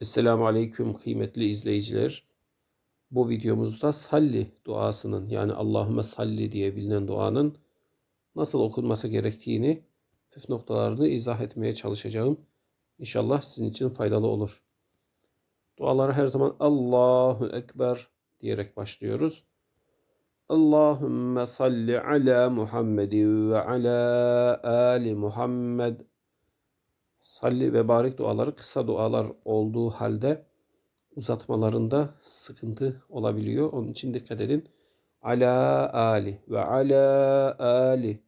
Esselamu Aleyküm kıymetli izleyiciler. Bu videomuzda salli duasının yani Allahümme salli diye bilinen duanın nasıl okunması gerektiğini püf noktalarını izah etmeye çalışacağım. İnşallah sizin için faydalı olur. Duaları her zaman Allahu Ekber diyerek başlıyoruz. Allahümme salli ala Muhammedin ve ala ali Muhammed. Salli ve barik duaları kısa dualar olduğu halde uzatmalarında sıkıntı olabiliyor. Onun için dikkat edin. Ala ali ve ala ali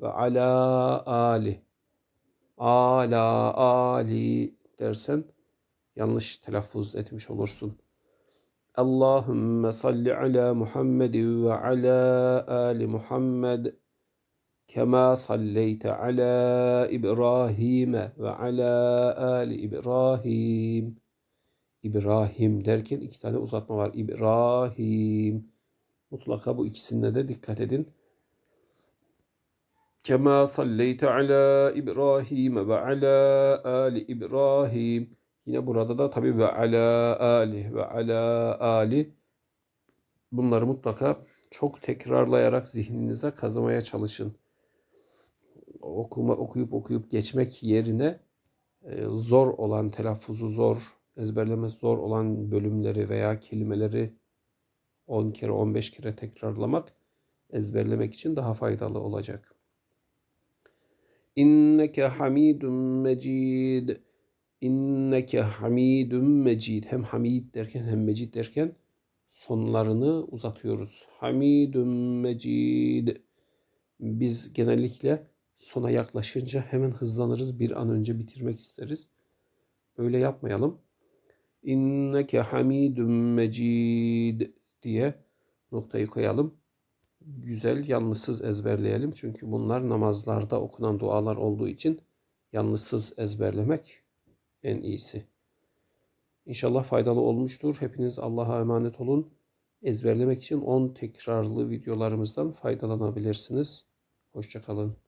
ve ala ali. Ala ali dersen yanlış telaffuz etmiş olursun. Allahümme salli ala Muhammedin ve ala ali Muhammed. Kema salleyte ala İbrahim'e ve ala ali İbrahim. Derken iki tane uzatma var. İbrahim. Mutlaka bu ikisine de dikkat edin. Kema salleyte ala İbrahim ve ala ali İbrahim. Yine burada da tabi ve ala ali ve ala ali. Bunları mutlaka çok tekrarlayarak zihninize kazımaya çalışın okuma okuyup okuyup geçmek yerine e, zor olan telaffuzu zor, ezberlemesi zor olan bölümleri veya kelimeleri 10 kere 15 kere tekrarlamak ezberlemek için daha faydalı olacak. İnneke hamidun mecid. İnneke hamidun mecid. Hem hamid derken hem mecid derken sonlarını uzatıyoruz. Hamidun mecid. Biz genellikle sona yaklaşınca hemen hızlanırız. Bir an önce bitirmek isteriz. Böyle yapmayalım. İnneke hamidun mecid diye noktayı koyalım. Güzel yanlışsız ezberleyelim. Çünkü bunlar namazlarda okunan dualar olduğu için yanlışsız ezberlemek en iyisi. İnşallah faydalı olmuştur. Hepiniz Allah'a emanet olun. Ezberlemek için 10 tekrarlı videolarımızdan faydalanabilirsiniz. Hoşçakalın.